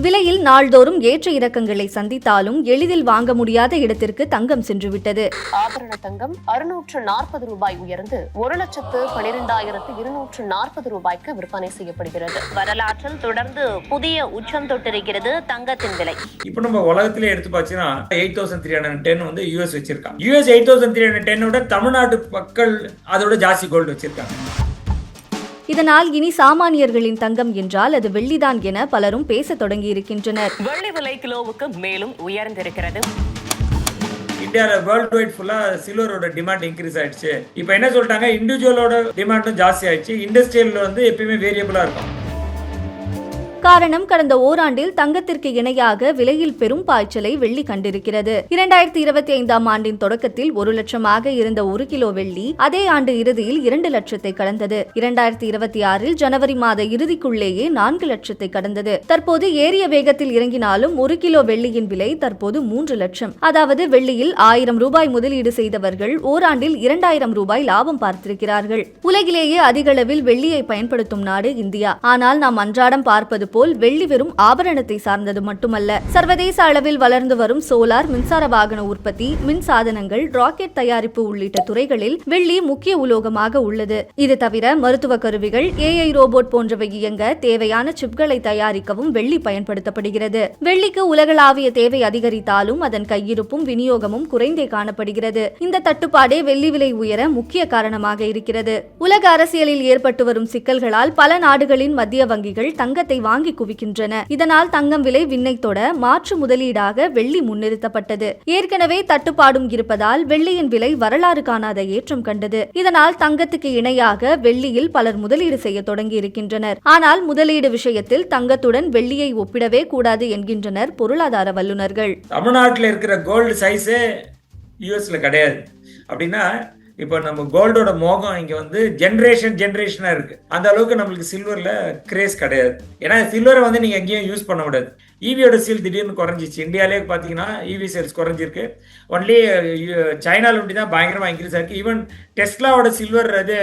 விலையில் நாள்தோறும் ஏற்ற இறக்கங்களை சந்தித்தாலும் எளிதில் வாங்க முடியாத இடத்திற்கு தங்கம் சென்றுவிட்டது. ஆபரண தங்கம் அறுநூற்று நாற்பது ரூபாய் உயர்ந்து ஒரு லட்சத்து பனிரெண்டாயிரத்து இருநூற்று நாற்பது ரூபாய்க்கு விற்பனை செய்யப்படுகிறது. வரலாற்றில் தொடர்ந்து புதிய உச்சம் தொட்டிருக்கிறது தங்கத்தின் விலை. இப்போ நம்ம உலகத்திலே எடுத்து பார்த்தீங்கன்னா eight thousand three hundred ten வந்து யூஎஸ் வச்சிருக்காங்க. US eight thousand three hundred டென்னோட தமிழ்நாட்டு மக்கள் அதோட ஜாஸ்தி கோல்டு வச்சிருக்காங்க. இதனால் இனி சாமானியர்களின் தங்கம் என்றால் அது வெள்ளிதான் என பலரும் பேசத் தொடங்கியிருக்கின்றனர். வெள்ளி விலை கிலோவுக்கு மேலும் உயர்ந்திருக்கிறது. இந்தியாவில் வேர்ல்டு வைட் ஃபுல்லாக சில்வரோட டிமாண்ட் இன்க்ரீஸ் ஆயிடுச்சு. இப்போ என்ன சொல்லிட்டாங்க? இண்டிவிஜுவலோட டிமாண்டும் ஜாஸ்தி ஆயிடுச்சு. இண்டஸ்ட்ரியலில் வந்து எப்பயுமே வேரியபிளாக இருக்கும். காரணம் கடந்த ஓராண்டில் தங்கத்திற்கு இணையாக விலையில் பெரும் பாய்ச்சலை வெள்ளி கண்டிருக்கிறது. இரண்டாயிரத்தி இருபத்தி ஐந்தாம் ஆண்டின் தொடக்கத்தில் ஒரு லட்சமாக இருந்த ஒரு கிலோ வெள்ளி அதே ஆண்டு இறுதியில் இரண்டு லட்சத்தை கடந்தது. இரண்டாயிரத்தி இருபத்தி ஆறில் ஜனவரி மாத இறுதிக்குள்ளேயே நான்கு லட்சத்தை கடந்தது. தற்போது ஏறிய வேகத்தில் இறங்கினாலும் ஒரு கிலோ வெள்ளியின் விலை தற்போது மூன்று லட்சம். அதாவது வெள்ளியில் ஆயிரம் ரூபாய் முதலீடு செய்தவர்கள் ஓராண்டில் இரண்டாயிரம் ரூபாய் லாபம் பார்த்திருக்கிறார்கள். உலகிலேயே அதிகளவில் வெள்ளியை பயன்படுத்தும் நாடு இந்தியா. ஆனால் நாம் அன்றாடம் பார்ப்பது போல் வெள்ளி வெறும் ஆபரணத்தை சார்ந்தது மட்டுமல்ல. சர்வதேச அளவில் வளர்ந்து வரும் சோலார் மின்சார வாகன உற்பத்தி மின் சாதனங்கள் ராக்கெட் தயாரிப்பு உள்ளிட்ட துறைகளில் வெள்ளி முக்கிய உலோகமாக உள்ளது. இது தவிர மருத்துவ கருவிகள் ஏஐ ரோபோட் போன்றவை இயங்க தேவையான சிப்களை தயாரிக்கவும் வெள்ளி பயன்படுத்தப்படுகிறது. வெள்ளிக்கு உலகளாவிய தேவை அதிகரித்தாலும் அதன் கையிருப்பும் விநியோகமும் குறைந்தே காணப்படுகிறது. இந்த தட்டுப்பாடே வெள்ளி விலை உயர முக்கிய காரணமாக இருக்கிறது. உலக அரசியலில் ஏற்பட்டு வரும் சிக்கல்களால் பல நாடுகளின் மத்திய வங்கிகள் தங்கத்தை வாங்கி குவிக்கின்றன. இதனால் தங்கம் விலை விண்ணை தொட மாற்று முதலீடாக வெள்ளி முன்னிறுத்தப்பட்டது. ஏற்கனவே தட்டுப்பாடும் இருப்பதால் வெள்ளியின் விலை வரலாறு காணாத ஏற்றம் கண்டது. இதனால் தங்கத்துக்கு இணையாக வெள்ளியில் பலர் முதலீடு செய்ய தொடங்கி இருக்கின்றனர். ஆனால் முதலீடு விஷயத்தில் தங்கத்துடன் வெள்ளியை ஒப்பிடவே கூடாது என்கின்றனர் பொருளாதார வல்லுநர்கள். தமிழ்நாட்டில் இருக்கிற கோல்டு சைஸே யூஎஸ்ல கிடையாது. அப்படின்னா இப்போ நம்ம கோல்டோட மோகம் இங்கே வந்து ஜென்ரேஷன் ஜென்ரேஷனாக இருக்கு. அந்த அளவுக்கு நம்மளுக்கு சில்வரில் கிரேஸ் கிடையாது. ஏன்னா சில்வரை வந்து நீங்கள் எங்கேயும் யூஸ் பண்ண முடியாது. ஈவியோட சேல் திடீர்னு குறைஞ்சிச்சு. இந்தியாவிலே பார்த்தீங்கன்னா ஈவி சேல்ஸ் குறைஞ்சிருக்கு. Uh, ஒன்லி சைனாவில் இப்படி தான் பயங்கரமாக இன்க்ரீஸ் ஆயிருக்கு. ஈவன் டெஸ்லாவோட சில்வர் அது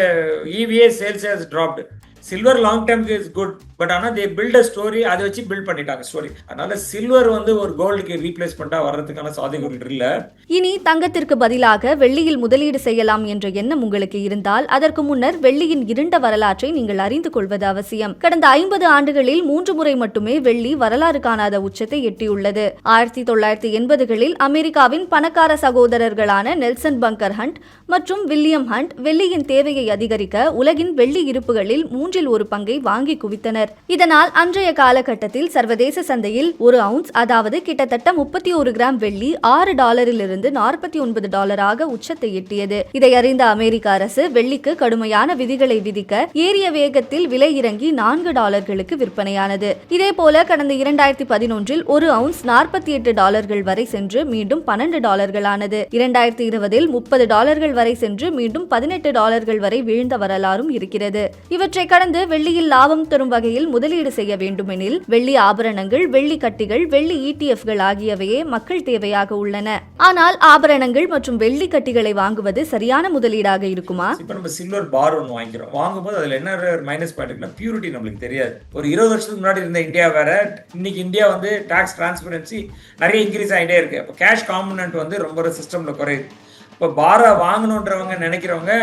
ஈவியே sales has dropped silver long டேர்ம்க்கு is good but ஆனால் தே பில்ட் அ ஸ்டோரி அதை வச்சு பில்ட் பண்ணிட்டாங்க ஸ்டோரி அதனால சில்வர் வந்து ஒரு கோல்டுக்கு ரீப்ளேஸ்மெண்ட்டாக வர்றதுக்கான சாத்தியங்கள் இல்லை. இனி தங்கத்திற்கு பதிலாக வெள்ளியில் முதலீடு செய்யலாம் என்ற எண்ணம் உங்களுக்கு இருந்தால் அதற்கு முன்னர் வெள்ளியின் இருண்ட வரலாற்றை நீங்கள் அறிந்து கொள்வது அவசியம். கடந்த ஐம்பது ஆண்டுகளில் மூன்று முறை மட்டுமே வெள்ளி வரலாறு காணாத உச்சத்தை எட்டியுள்ளது. ஆயிரத்தி தொள்ளாயிரத்தி எண்பதுகளில் அமெரிக்காவின் பணக்கார சகோதரர்களான நெல்சன் பங்கர் ஹண்ட் மற்றும் வில்லியம் ஹண்ட் வெள்ளியின் தேவையை அதிகரிக்க உலகின் வெள்ளி இருப்புகளில் மூன்று மூன்றில் ஒரு பங்கை வாங்கி குவித்தனர். இதனால் அன்றைய காலகட்டத்தில் சர்வதேச சந்தையில் ஒரு அவுன்ஸ் அதாவது கிட்டத்தட்ட முப்பத்தி ஒரு கிராம் வெள்ளி ஆறு டாலரிலிருந்து நாற்பத்தி ஒன்பது டாலராக உச்சத்தை எட்டியது. இதை அறிந்த அமெரிக்க அரசு வெள்ளிக்கு கடுமையான விதிகளை விதிக்க ஏறிய வேகத்தில் விலை இறங்கி நான்கு டாலர்களுக்கு விற்பனையானது. இதேபோல கடந்த இரண்டாயிரத்தி பதினொன்றில் ஒரு அவுன்ஸ் நாற்பத்தி எட்டு டாலர்கள் வரை சென்று மீண்டும் பன்னெண்டு டாலர்களானது. இரண்டாயிரத்தி இருபதில் முப்பது டாலர்கள் வரை சென்று மீண்டும் பதினெட்டு டாலர்கள் வரை வீழ்ந்த வரலாறும் இருக்கிறது. இவற்றை கடந்து வெள்ளியில் லாபம் தரும் வகையில் முதலீடு செய்ய வேண்டுமெனில் வெள்ளி ஆபரணங்கள் வெள்ளி கட்டிகள் வெள்ளி இடிஎஃப்கள் ஆகியவையே மக்கள் தேவையாக உள்ளன. ஆனால் ஆபரணங்கள் மற்றும் வெள்ளி கட்டிகளை வாங்குவது சரியான முதலீடாக இருக்குமா? இப்போ நம்ம சில்வர் பார் ஒன்று வாங்கிக்கிறோம். வாங்கும்போது அதில் என்ன மைனஸ் பாயிண்ட் பியூரிட்டி நம்மளுக்கு தெரியாது. ஒரு இருபது வருஷத்துக்கு முன்னாடி இருந்த இந்தியா வேற இன்னைக்கு இந்தியா வந்து டாக்ஸ் டிரான்ஸ்பரன்சி நிறைய இன்க்ரீஸ் ஆகிட்டே இருக்கு. இப்போ கேஷ் காம்பனன்ட் வந்து ரொம்ப ஒரு சிஸ்டமில் குறையுது. இப்போ பாரை வாங்கணுன்றவங்க நினைக்கிறவங்க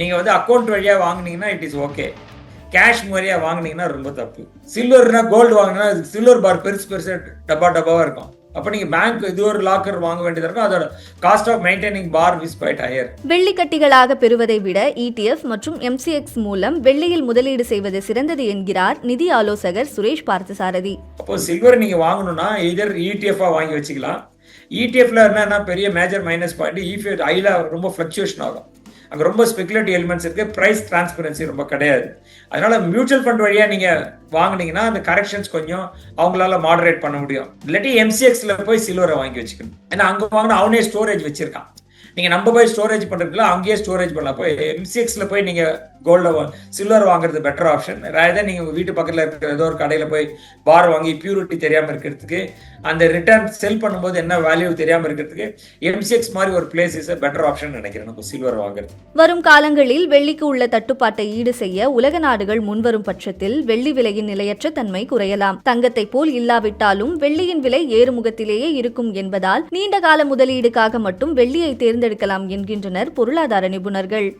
நீங்கள் வந்து அக்கௌண்ட் வழியாக வாங்கினீங்கன்னா இட் இஸ் ஓகே கேஷ் முறையாக வாங்குனீங்கன்னா ரொம்ப தப்பு. சில்வர்னா கோல்டு வாங்கினா சில்வர் பார் பெருசு பெருசு டப்பா டப்பாவாக இருக்கும். அப்போ நீங்கள் பேங்க் இது ஒரு லாக்கர் வாங்க வேண்டியது இருக்கும். அதோட cost of maintaining bar is quite higher வெள்ளி கட்டிகளாக பெறுவதை விட இடிஎஃப் மற்றும் எம்சிஎக்ஸ் மூலம் வெள்ளியில் முதலீடு செய்வது சிறந்தது என்கிறார் நிதி ஆலோசகர் சுரேஷ் பார்த்தசாரதி. அப்போ சில்வர் நீங்க வாங்கணும்னா இதர் இடிஎஃப்ஆ வாங்கி வச்சுக்கலாம். இடிஎஃப்ல என்னன்னா பெரிய மேஜர் மைனஸ் பாயிண்ட் இஃப் ஐல ரொம்ப ஃபிளக்சுவேஷன் ஆகும். அங்கே ரொம்ப ஸ்பெகுலேட்டிவ் எலிமெண்ட்ஸ் இருக்கு. ப்ரைஸ் டிரான்ஸ்பரன்சி ரொம்ப கிடையாது. அதனால மியூச்சுவல் ஃபண்ட் வழியாக நீங்கள் வாங்குனீங்கன்னா அந்த கரெக்ஷன்ஸ் கொஞ்சம் அவங்களால மாடரேட் பண்ண முடியும். இல்லாட்டி எம்சிஎக்ஸில் போய் சில்வரை வாங்கி வச்சுக்கணும். ஏன்னா அங்கே வாங்கினா அவனே ஸ்டோரேஜ் வச்சிருக்கான். நீங்க நம்ம போய் ஸ்டோரேஜ் பண்றதுல அங்கேயே ஸ்டோரேஜ் பண்ணலாம். போய் எம்சிஎக்ஸ்ல போய் நீங்க கோல்ட சில்வர் வாங்குறது பெட்டர் ஆப்ஷன் ராதர் நீங்க உங்க வீட்டு பக்கத்துல இருக்கிற ஏதோ ஒரு கடையில போய் பார் வாங்கி பியூரிட்டி தெரியாம இருக்கிறதுக்கு அந்த ரிட்டர்ன் செல் பண்ணும்போது என்ன வேல்யூ தெரியாம இருக்கிறதுக்கு எம்சிஎக்ஸ் மாதிரி ஒரு பிளேஸ் இஸ் பெட்டர் ஆப்ஷன் நினைக்கிறேன். நம்ம சில்வர் வாங்குறது. வரும் காலங்களில் வெள்ளிக்கு உள்ள தட்டுப்பாட்டை ஈடு செய்ய உலக நாடுகள் முன்வரும் பட்சத்தில் வெள்ளி விலையின் நிலையற்ற தன்மை குறையலாம். தங்கத்தை போல் இல்லாவிட்டாலும் வெள்ளியின் விலை ஏறுமுகத்திலேயே இருக்கும் என்பதால் நீண்ட கால முதலீடுக்காக மட்டும் வெள்ளியை தேர்ந்தெடுக்கலாம் என்கின்றனர் பொருளாதார நிபுணர்கள்.